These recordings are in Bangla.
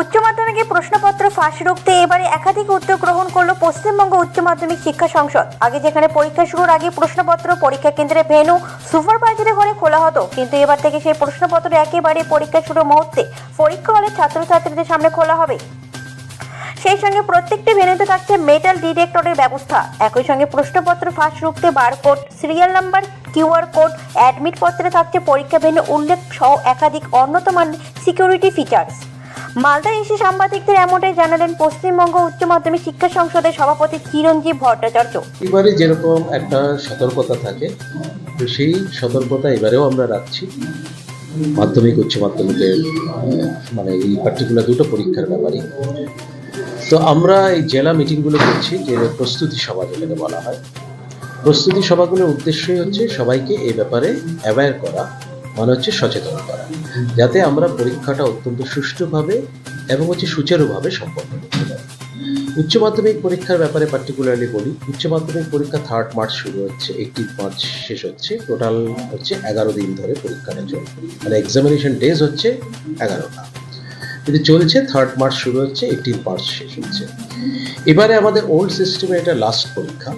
উচ্চ মাধ্যমিকের প্রশ্নপত্র ফাঁস রুখতে এবারে একাধিক উদ্যোগ গ্রহণ করল পশ্চিমবঙ্গ উচ্চ মাধ্যমিক শিক্ষা সংসদ। আগে যেখানে পরীক্ষা শুরুর আগে প্রশ্নপত্র, পরীক্ষা কেন্দ্রে ভেনু সুপারভাইজারি ঘরে খোলা হতো। কিন্তু এবার থেকে সেই প্রশ্নপত্র একেবারে পরীক্ষা শুরুর মুহূর্তে পরীক্ষা হলে ছাত্রছাত্রীদের সামনে খোলা হবে। সেই সঙ্গে প্রত্যেকটি ভেন্যুতে থাকছে মেটাল ডিটেক্টরের ব্যবস্থা। একই সঙ্গে প্রশ্নপত্র ফাঁস রুখতে barcode, serial number, QR code, admit পত্রে থাকছে পরীক্ষা ভেন্যু উল্লেখ সহ একাধিক অন্যতম সিকিউরিটি ফিচার্স মালদা এসে সাংবাদিকদের এমনটাই জানালেন পশ্চিমবঙ্গ উচ্চ মাধ্যমিক শিক্ষা সংসদের সভাপতি চিরঞ্জীব ভট্টাচার্য। এবারে যেরকম একটা সতর্কতা থাকে, তো সেই সতর্কতা এবারেও আমরা রাখছি। মাধ্যমিক, উচ্চ মাধ্যমিকের মানে এই পার্টিকুলার দুটো পরীক্ষার ব্যাপারে। তো আমরা এই জেলা মিটিংগুলো করছি, যে প্রস্তুতি সভা যেটাকে বলা হয়। প্রস্তুতি সভাগুলোর উদ্দেশ্যই হচ্ছে সবাইকে এই ব্যাপারে অ্যাওয়্যার করা। মানে হচ্ছে সচেতন করা যাতে আমরা পরীক্ষাটা অত্যন্ত সুষ্ঠুভাবে এবং হচ্ছে সুচারুভাবে সম্পন্ন করতে পারি। উচ্চ মাধ্যমিক পরীক্ষার ব্যাপারে পার্টিকুলারলি বলি, উচ্চ মাধ্যমিক পরীক্ষা থার্ড মার্চ শুরু হচ্ছে, একটি মার্চ শেষ হচ্ছে টোটাল হচ্ছে এগারো দিন ধরে পরীক্ষাটা চলবে মানে এক্সামিনেশন ডেজ হচ্ছে এগারোটা। কিন্তু চলছে থার্ড মার্চ শুরু হচ্ছে এইটিন মার্চ শেষ হচ্ছে। এবারে আমাদের ওল্ড সিস্টেমে এটা লাস্ট পরীক্ষা,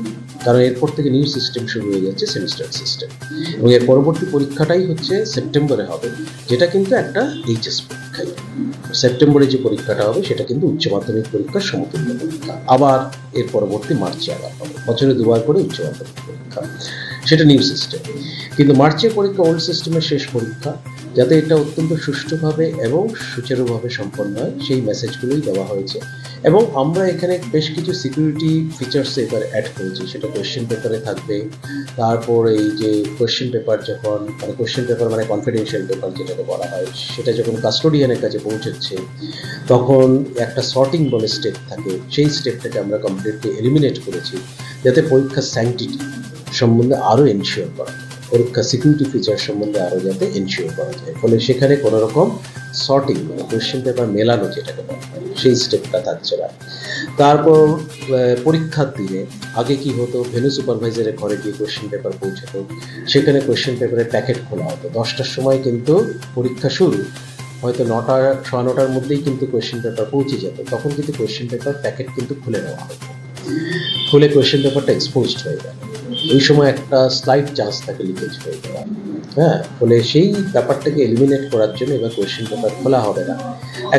কারণ এরপর থেকে নিউ সিস্টেম শুরু হয়ে যাচ্ছে সেমিস্টার সিস্টেম এবং এর পরবর্তী পরীক্ষাটাই হচ্ছে সেপ্টেম্বরে হবে, যেটা কিন্তু একটা এইচএস পরীক্ষাই সেপ্টেম্বরে যে পরীক্ষাটা হবে, সেটা কিন্তু উচ্চ মাধ্যমিক পরীক্ষার সমতুল্য পরীক্ষা। আবার এর পরবর্তী মার্চে আবার হবে, বছরে দুবার করে উচ্চ মাধ্যমিক পরীক্ষা। সেটা নিউ সিস্টেম কিন্তু মার্চের পরীক্ষা ওল্ড সিস্টেমের শেষ পরীক্ষা। যাতে এটা অত্যন্ত সুষ্ঠুভাবে এবং সুচারুভাবে সম্পন্ন হয়, সেই মেসেজগুলোই দেওয়া হয়েছে। এবং আমরা এখানে বেশ কিছু সিকিউরিটি ফিচার্স এবার অ্যাড করেছি। সেটা কোয়েশ্চেন পেপারে থাকবে, তারপর এই যে কোয়েশ্চেন পেপার যখন মানে কোয়েশ্চেন পেপার মানে কনফিডেন্সিয়াল পেপার যেটাকে বলা হয়, সেটা যখন কাস্টোডিয়ানের কাছে পৌঁছচ্ছে তখন একটা সর্টিং বলে স্টেপ থাকে। সেই স্টেপটাকে আমরা কমপ্লিটলি এলিমিনেট করেছি, যাতে পরীক্ষার স্যাংটিটি সম্বন্ধে আরও এনশিওর করা পরীক্ষা সিকিউরিটি ফিচার সম্বন্ধে আরও যাতে এনশিওর করা যায়। ফলে সেখানে কোনো রকম সর্টিং মানে কোয়েশ্চেন পেপার মেলানো যেটাকে বলা হয় সেই স্টেপটা থাকছে না তারপর পরীক্ষার দিনে আগে কি হতো ভেনু সুপারভাইজারের ঘরে গিয়ে কোয়েশ্চেন পেপার পৌঁছাতো, সেখানে কোয়েশ্চেন পেপারের প্যাকেট খোলা হতো। দশটার সময় কিন্তু পরীক্ষা শুরু, হয়তো নটা, সোয়া নটার মধ্যেই কিন্তু কোয়েশ্চেন পেপার পৌঁছে যেত। তখন কিন্তু কোয়েশ্চেন পেপার প্যাকেট কিন্তু খুলে নেওয়া হতো। খুলে কোয়েশ্চেন পেপারটা এক্সপোজড হয়ে যায় ওই সময় একটা স্লাইড চান্স থাকে লিকেজ হয়ে যাওয়ার। হ্যাঁ ফলে সেই ব্যাপারটাকে এলিমিনেট করার জন্য এবার কোয়েশ্চেন পেপার খোলা হবে না।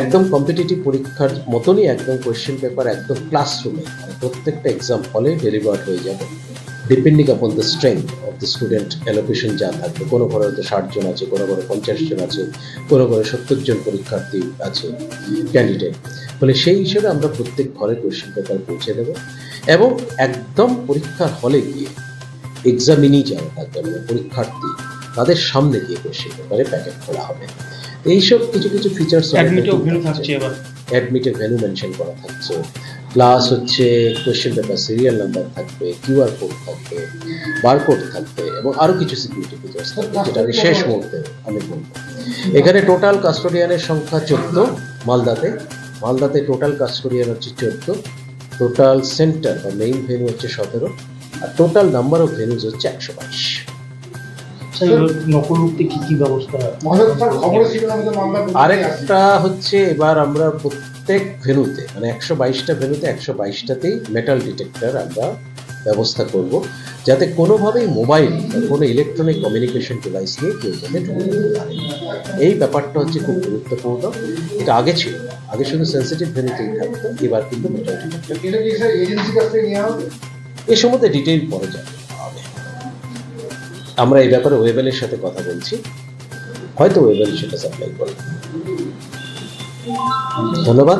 একদম কম্পিটিটিভ পরীক্ষার মতনই একদম কোয়েশ্চেন পেপার একদম ক্লাসরুমে মানে প্রত্যেকটা এক্সাম হলে ডেলিভার্ড হয়ে যাবে। Depending upon the strength of the student allocation যা থাকবে। কোনো ঘরে হয়তো ষাট জন আছে, কোনো ঘরে পঞ্চাশ জন আছে, কোনো ঘরে সত্তর জন পরীক্ষার্থী আছে ক্যান্ডিডেট ফলে সেই হিসেবে আমরা প্রত্যেক ঘরে কোয়েশ্চেন পেপার পৌঁছে দেবো। এবং একদম পরীক্ষার হলে গিয়ে এক্সামিনি যারা থাকবে মানে পরীক্ষার্থী তাদের সামনে গিয়ে কোয়েশ্চেন পেপারে প্যাকেট খোলা হবে। এইসব কিছু কিছু ফিচার্স এবার। অ্যাডমিটের ভ্যালু মেনশন করা থাকছে। প্লাস হচ্ছে কোয়েশ্চেন পেপার সিরিয়াল নাম্বার থাকবে কিউআর কোড থাকবে বারকোড থাকবে এবং আরও কিছু সিকিউরিটি ফিচার্স থাকবে যেটা আমি শেষ মুহূর্তে আমি বলব। এখানে টোটাল কাস্টোডিয়ানের সংখ্যা চোদ্দ মালদাতে। মালদাতে টোটাল কাস্টোডিয়ান হচ্ছে চোদ্দ টোটাল সেন্টার বা মেইন ভেনু হচ্ছে সতেরো আর টোটাল নাম্বার অফ ভেনুজ হচ্ছে একশো বাইশ। নকল কি কি ব্যবস্থা? আরেকটা হচ্ছে এবার আমরা প্রত্যেক ভেনুতে মানে একশো বাইশটা ভেনুতে একশো বাইশটাতেই মেটাল ডিটেক্টর আমরা ব্যবস্থা করব যাতে কোনোভাবেই মোবাইল বা কোনো ইলেকট্রনিক কমিউনিকেশন ডিভাইস নিয়ে কেউ যাতে এই ব্যাপারটা হচ্ছে খুব গুরুত্বপূর্ণ। এটা আগে ছিল। আগে শুধু সেন্সিটিভ ভেনুতেই থাকতো এবার কিন্তু এ সম্বন্ধে ডিটেইল পরে যাবে। আমরা এই ব্যাপারে ওয়েবেলের সাথে কথা বলছি হয়তো ওয়েবেল সেটা সাপ্লাই করবে ধন্যবাদ.